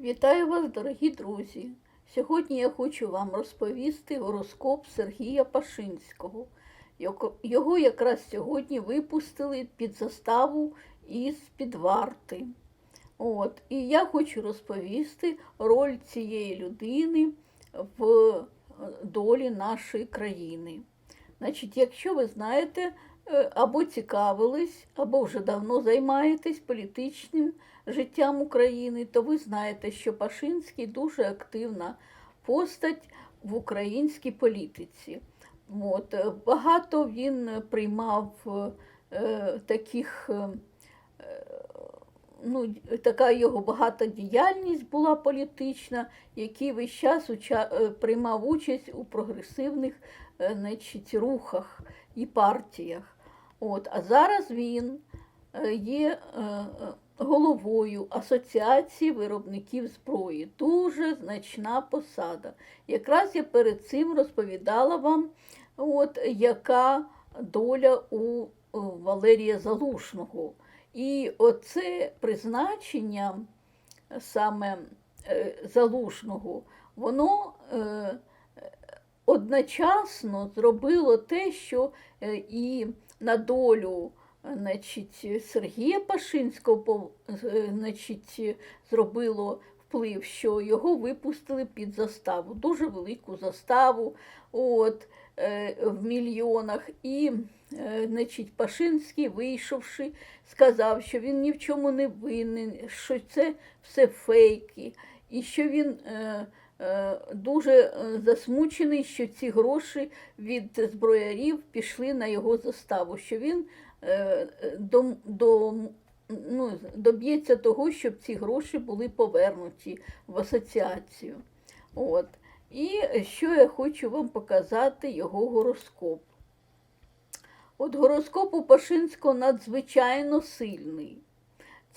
Вітаю вас, дорогі друзі! Сьогодні я хочу вам розповісти гороскоп Сергія Пашинського. Його- якраз сьогодні випустили під заставу із під варти. От. І я хочу розповісти роль цієї людини в е, долі нашої країни. Значить, якщо ви знаєте або цікавились, або вже давно займаєтесь політичним життям України, то ви знаєте, що Пашинський дуже активна постать в українській політиці. От, е, багато він приймав е, таких, е, е, ну, така його багата діяльність була політична, який весь час уча, е, приймав участь у прогресивних е, значить, рухах і партіях. От, а зараз він е, є е, е, головою Асоціації виробників зброї. Дуже значна посада. Якраз я перед цим розповідала вам, от, яка доля у Валерія Залушного. І оце призначення саме Залушного, воно одночасно зробило те, що е, і на долю е, значить, Сергія Пашинського е, значить, зробило вплив, що його випустили під заставу, дуже велику заставу от, в мільйонах. І значить, Пашинський, вийшовши, сказав, що він ні в чому не винен, що це все фейки, і що він дуже е, засмучений, що ці гроші від зброярів пішли на його заставу, що він е, до, до, ну, доб'ється того, щоб ці гроші були повернуті в асоціацію. От. І що я хочу вам показати його гороскоп. От гороскоп у Пашинського надзвичайно сильний.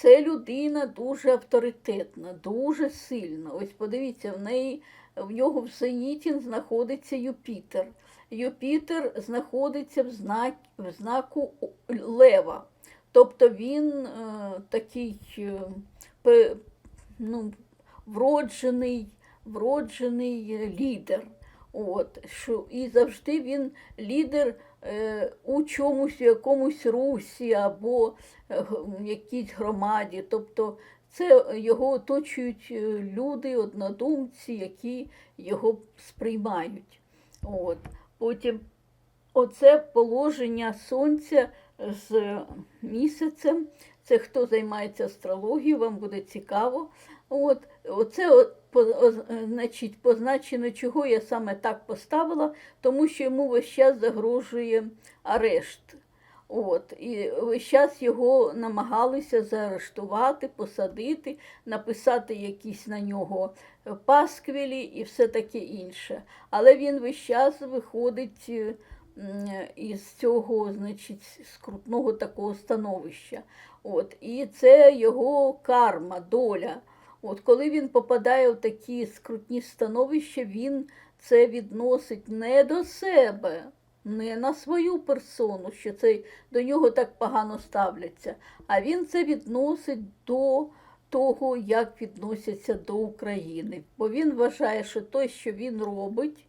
Це людина дуже авторитетна, дуже сильна. Ось подивіться, в неї в нього в зеніті знаходиться Юпітер. Юпітер знаходиться в, знак, в знаку Лева. Тобто він е, такий е, ну, вроджений, вроджений лідер. От, що, і завжди він лідер у чомусь, якомусь русі або е, в якійсь громаді. Тобто це його оточують е, люди, однодумці, які його сприймають. От. Потім оце положення сонця з місяцем. Це хто займається астрологією, вам буде цікаво. От, оце значить, позначено, чого я саме так поставила, тому що йому весь час загрожує арешт. От, і весь час його намагалися заарештувати, посадити, написати якісь на нього пасквілі і все таке інше. Але він весь час виходить е, із цього, значить, скрутного такого становища. От, і це його карма, доля. От, коли він попадає в такі скрутні становища, він це відносить не до себе, не на свою персону, що це до нього так погано ставляться, а він це відносить до того, як відносяться до України. Бо він вважає, що те, що він робить,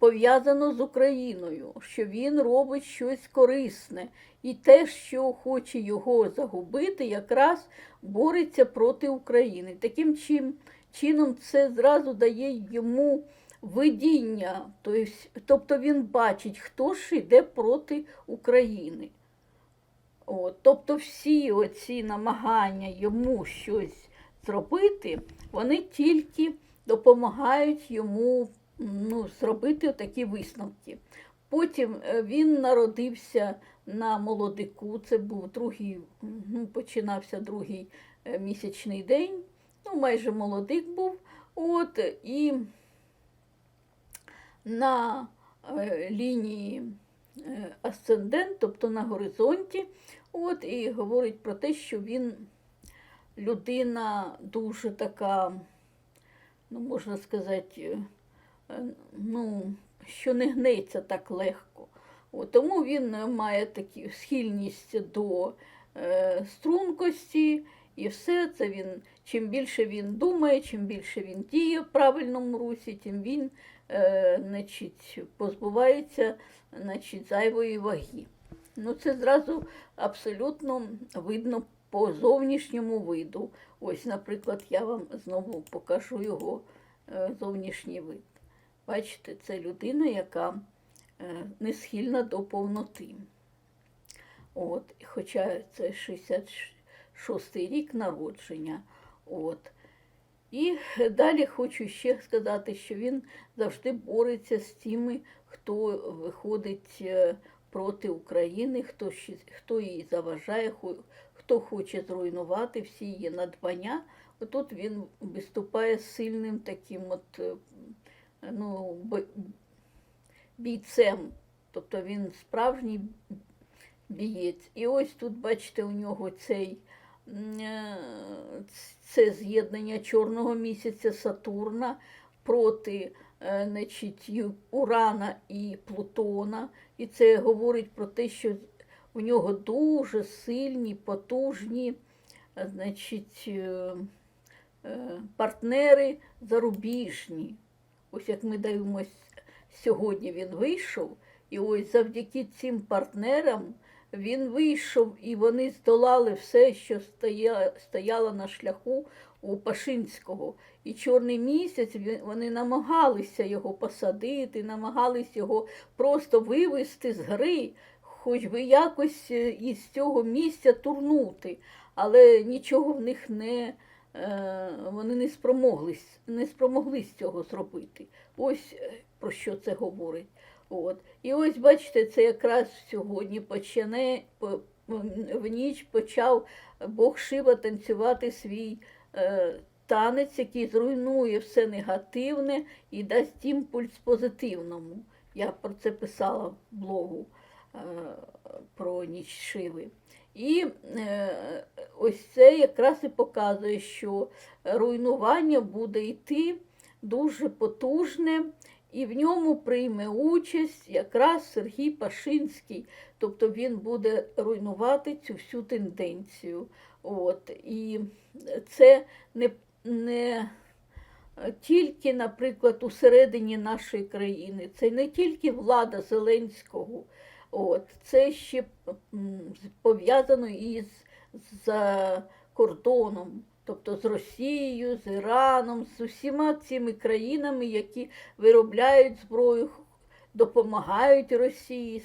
пов'язано з Україною, що він робить щось корисне. І те, що хоче його загубити, якраз бореться проти України. Таким чин- чином це зразу дає йому видіння, тобто, тобто він бачить, хто ж йде проти України. От, тобто всі оці намагання йому щось зробити, вони тільки допомагають йому ну, зробити такі висновки. Потім е, він народився на молодику, це був другий, ну, починався другий е, місячний день, ну, майже молодик був. От, і на е, лінії асцендент, тобто на горизонті, от, і говорить про те, що він людина дуже така, ну, можна сказати, ну, що не гнеться так легко. От, тому він е, має таку схильність до е, стрункості І все це він, чим більше він думає, чим більше він діє в правильному русі, тим він е, значить, позбувається значить, зайвої ваги. Ну, це зразу абсолютно видно по зовнішньому виду. Ось, наприклад, я вам знову покажу його е, зовнішній вид. Бачите, це людина, яка е, не схильна до повноти. От, хоча це 66-й рік народження. От. І далі хочу ще сказати, що він завжди бореться з тими, хто виходить е, проти України, хто, хто їй заважає, хто хоче зруйнувати всі її надбання. Отут він виступає сильним таким от, е, ну, бійцем. Тобто він справжній бієць. І ось тут, бачите, у нього цей е, це з'єднання чорного місяця Сатурна проти е, значить, Урана і Плутона. І це говорить про те, що у нього дуже сильні, потужні значить, е, партнери зарубіжні. Ось як ми дивимося, сьогодні він вийшов, і ось завдяки цим партнерам він вийшов і вони здолали все, що стояло на шляху у Пашинського. І Чорний місяць вони намагалися його посадити, намагалися його просто вивести з гри, хоч би якось е, із цього місця турнути. Але нічого в них не вони не спромоглись, не спромоглись цього зробити. Ось е, про що це говорить. От. І ось бачите, це якраз сьогодні почне в ніч почав Бог Шива танцювати свій е, танець, який зруйнує все негативне і дасть імпульс позитивному. Я про це писала в блогу е, про ніч Шиви. І е, ось це якраз і показує, що руйнування буде йти дуже потужне, і в ньому прийме участь якраз Сергій Пашинський, тобто він буде руйнувати цю всю тенденцію. От. І це не, не тільки, наприклад, усередині нашої країни, це не тільки влада Зеленського, от, це ще пов'язано із за кордоном, тобто з Росією, з Іраном, з усіма цими країнами, які виробляють зброю, допомагають Росії,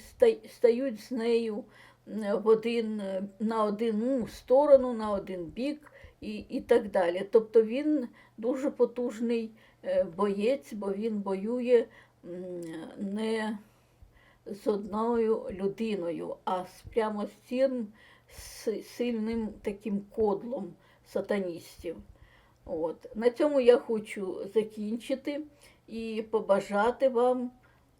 стають з нею в один, на одну сторону, на один бік і, і так далі. Тобто він дуже потужний е, боєць, бо він воює не з одною людиною, а з прямо з цим сильним таким кодлом сатаністів. От. На цьому я хочу закінчити і побажати вам,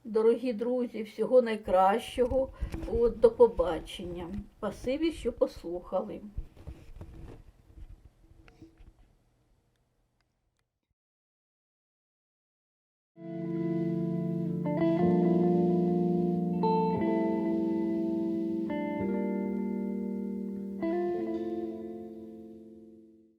дорогі друзі, всього найкращого. От, до побачення. Спасибі, що послухали.